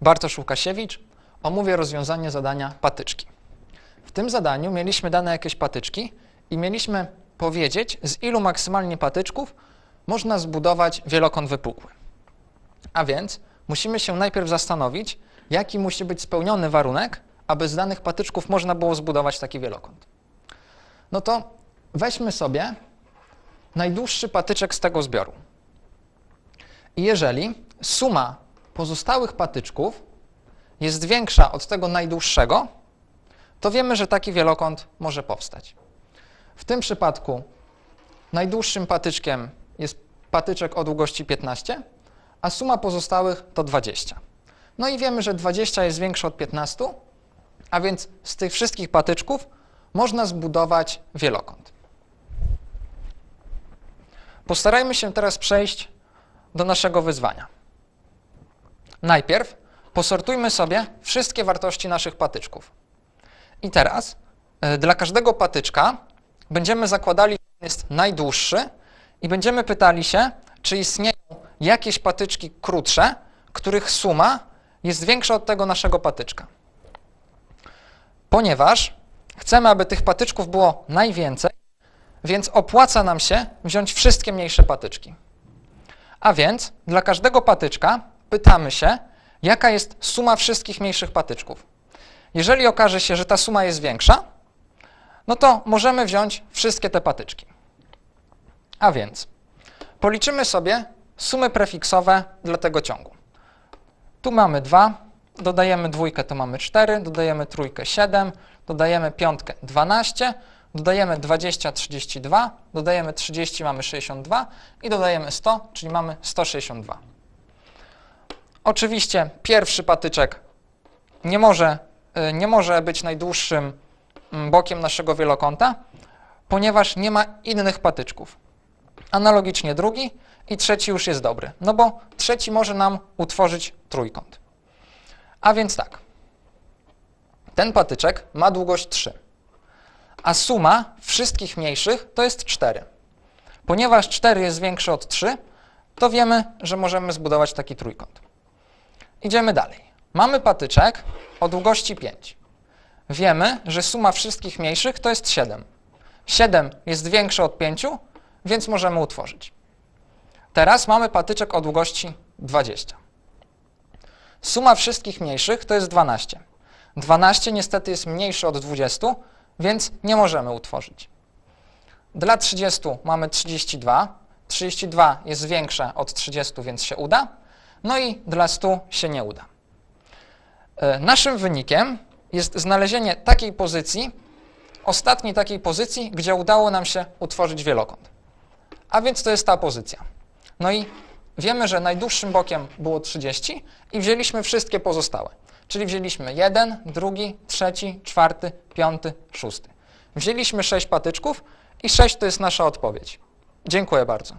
Bartosz Łukasiewicz. Omówię rozwiązanie zadania patyczki. W tym zadaniu mieliśmy dane jakieś patyczki i mieliśmy powiedzieć, z ilu maksymalnie patyczków można zbudować wielokąt wypukły. A więc musimy się najpierw zastanowić, jaki musi być spełniony warunek, aby z danych patyczków można było zbudować taki wielokąt. No to weźmy sobie najdłuższy patyczek z tego zbioru. I jeżeli suma pozostałych patyczków jest większa od tego najdłuższego, to wiemy, że taki wielokąt może powstać. W tym przypadku najdłuższym patyczkiem jest patyczek o długości 15, a suma pozostałych to 20. No i wiemy, że 20 jest większe od 15, a więc z tych wszystkich patyczków można zbudować wielokąt. Postarajmy się teraz przejść do naszego wyzwania. Najpierw posortujmy sobie wszystkie wartości naszych patyczków. I teraz y, dla każdego patyczka będziemy zakładali, że jest najdłuższy i będziemy pytali się, czy istnieją jakieś patyczki krótsze, których suma jest większa od tego naszego patyczka. Ponieważ chcemy, aby tych patyczków było najwięcej, więc opłaca nam się wziąć wszystkie mniejsze patyczki. A więc dla każdego patyczka pytamy się, jaka jest suma wszystkich mniejszych patyczków. Jeżeli okaże się, że ta suma jest większa, no to możemy wziąć wszystkie te patyczki. A więc policzymy sobie sumy prefiksowe dla tego ciągu. Tu mamy 2, dodajemy dwójkę, to mamy 4, dodajemy trójkę 7, dodajemy piątkę 12, dodajemy 20, 32, dodajemy 30, mamy 62 i dodajemy 100, czyli mamy 162. Oczywiście pierwszy patyczek nie może, y, nie może być najdłuższym mm, bokiem naszego wielokąta, ponieważ nie ma innych patyczków. Analogicznie drugi i trzeci już jest dobry, no bo trzeci może nam utworzyć trójkąt. A więc tak, ten patyczek ma długość 3, a suma wszystkich mniejszych to jest 4. Ponieważ 4 jest większe od 3, to wiemy, że możemy zbudować taki trójkąt. Idziemy dalej. Mamy patyczek o długości 5. Wiemy, że suma wszystkich mniejszych to jest 7. 7 jest większe od 5, więc możemy utworzyć. Teraz mamy patyczek o długości 20. Suma wszystkich mniejszych to jest 12. 12 niestety jest mniejszy od 20, więc nie możemy utworzyć. Dla 30 mamy 32. 32 jest większe od 30, więc się uda. No i dla 100 się nie uda. E, Naszym wynikiem jest znalezienie takiej pozycji, ostatniej takiej pozycji, gdzie udało nam się utworzyć wielokąt. A więc to jest ta pozycja. No i wiemy, że najdłuższym bokiem było 30 i wzięliśmy wszystkie pozostałe. Czyli wzięliśmy jeden, drugi, trzeci, czwarty, piąty, szósty. Wzięliśmy 6 patyczków i 6 to jest nasza odpowiedź. Dziękuję bardzo.